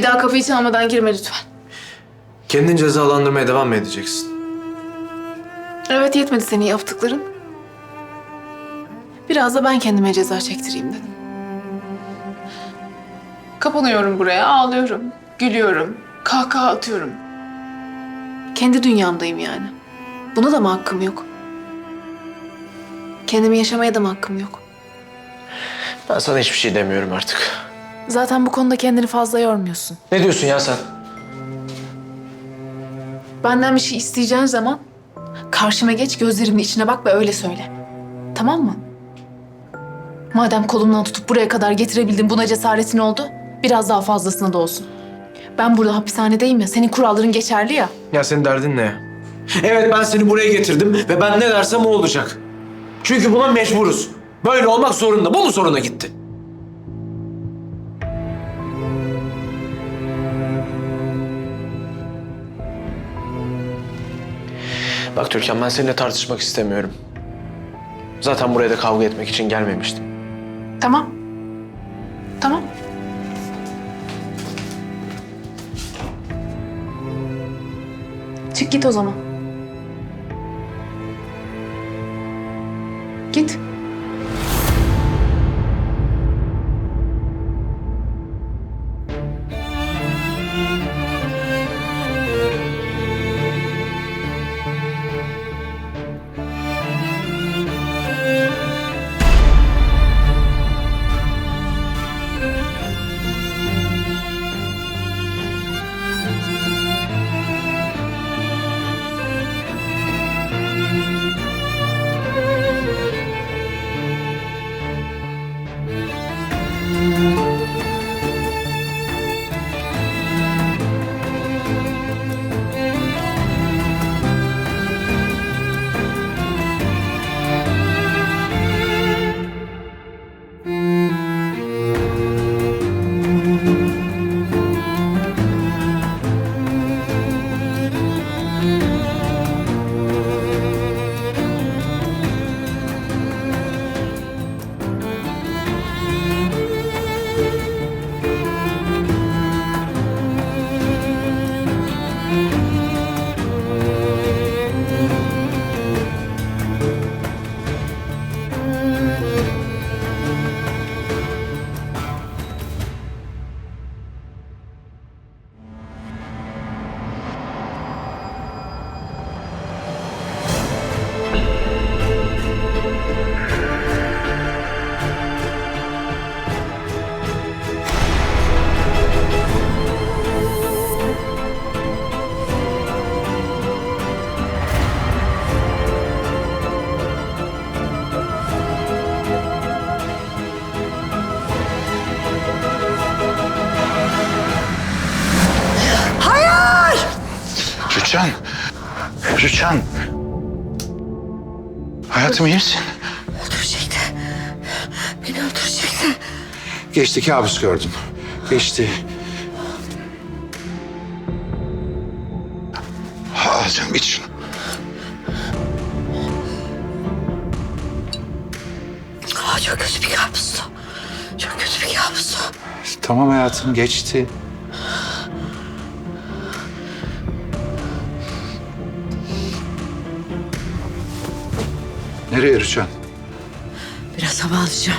Bir daha kapıyı çalmadan girme lütfen. Kendin cezalandırmaya devam mı edeceksin? Evet yetmedi senin yaptıkların. Biraz da ben kendime ceza çektireyim dedim. Kapanıyorum buraya, ağlıyorum, gülüyorum, kahkaha atıyorum. Kendi dünyamdayım yani. Buna da mı hakkım yok? Kendimi yaşamaya da mı hakkım yok? Ben sana hiçbir şey demiyorum artık. Zaten bu konuda kendini fazla yormuyorsun. Ne diyorsun ya sen? Benden bir şey isteyeceğin zaman karşıma geç gözlerimin içine bak ve öyle söyle. Tamam mı? Madem kolumdan tutup buraya kadar getirebildin buna cesaretin oldu, biraz daha fazlasına da olsun. Ben burada hapishanedeyim ya, senin kuralların geçerli ya. Ya senin derdin ne ya? Evet ben seni buraya getirdim ve ben ne dersem o olacak. Çünkü buna mecburuz. Böyle olmak zorunda. Bu mu soruna gitti? Bak Türkan ben seninle tartışmak istemiyorum. Zaten buraya da kavga etmek için gelmemiştim. Tamam. Tamam. Çık git o zaman. Git. Rüçhan. Rüçhan. Hayatım iyi misin? Öldürecekti. Beni öldürecekti. Geçti kabus gördüm. Geçti. Al canım iç şunu. Aa, çok kötü bir kabustu. Çok kötü bir kabustu. Tamam hayatım geçti. Nereye Rüçhan? Biraz hava alacağım.